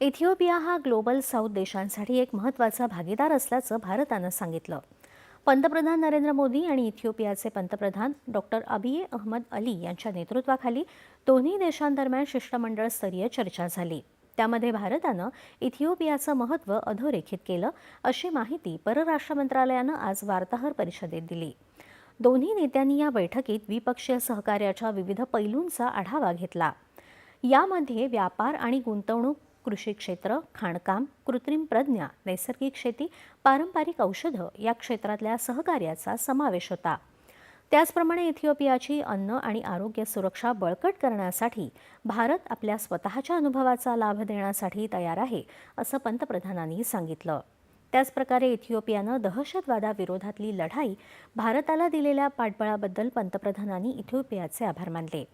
Ethiopia हा global south देशांसाठी एक महत्त्वाचा भागीदार असल्याचं भारतानं सांगितलं. पंतप्रधान नरेंद्र मोदी आणि इथिओपियाचे पंतप्रधान डॉक्टर अबिये अहमद अली यांच्या नेतृत्वाखाली दोन्ही देशांदरम्यान शिष्टमंडळ स्तरीय चर्चा झाली. त्यामध्ये भारतानं इथिओपियाचं महत्त्व अधोरेखित केलं अशी माहिती परराष्ट्र मंत्रालयानं आज वार्ताहर परिषदेत दिली. दोन्ही नेत्यांनी या बैठकीत द्विपक्षीय सहकार्याच्या विविध पैलूंचा आढावा घेतला. यामध्ये व्यापार आणि गुंतवणूक कृषी क्षेत्र खाणकाम कृत्रिम प्रज्ञा नैसर्गिक शेती पारंपरिक औषधं या क्षेत्रातल्या सहकार्याचा समावेश होता. त्याचप्रमाणे इथिओपियाची अन्न आणि आरोग्य सुरक्षा बळकट करण्यासाठी भारत आपल्या स्वतःच्या अनुभवाचा लाभ देण्यासाठी तयार आहे असं पंतप्रधानांनी सांगितलं. त्याचप्रकारे इथिओपियानं दहशतवादाविरोधातली लढाई भारताला दिलेल्या पाठबळाबद्दल पंतप्रधानांनी इथिओपियाचे आभार मानले.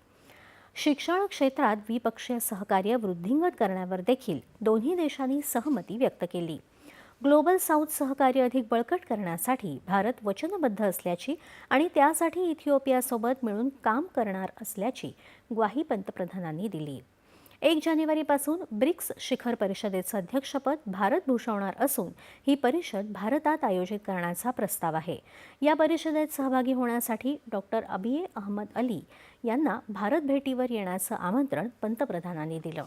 शिक्षण क्षेत्रात द्विपक्षीय सहकार्य वृद्धिंगत करण्यावर देखील दोन्ही देशांनी सहमती व्यक्त केली. ग्लोबल साऊथ सहकार्य अधिक बळकट करण्यासाठी भारत वचनबद्ध असल्याची आणि त्यासाठी इथिओपियासोबत मिळून काम करणार असल्याची ग्वाही पंतप्रधानांनी दिली. एक जानेवारीपासून ब्रिक्स शिखर परिषदेचं अध्यक्षपद भारत भूषवणार असून ही परिषद भारतात आयोजित करण्याचा प्रस्ताव आहे. या परिषदेत सहभागी होण्यासाठी डॉक्टर अबिये अहमद अली यांना भारत भेटीवर येण्याचं आमंत्रण पंतप्रधानांनी दिलं.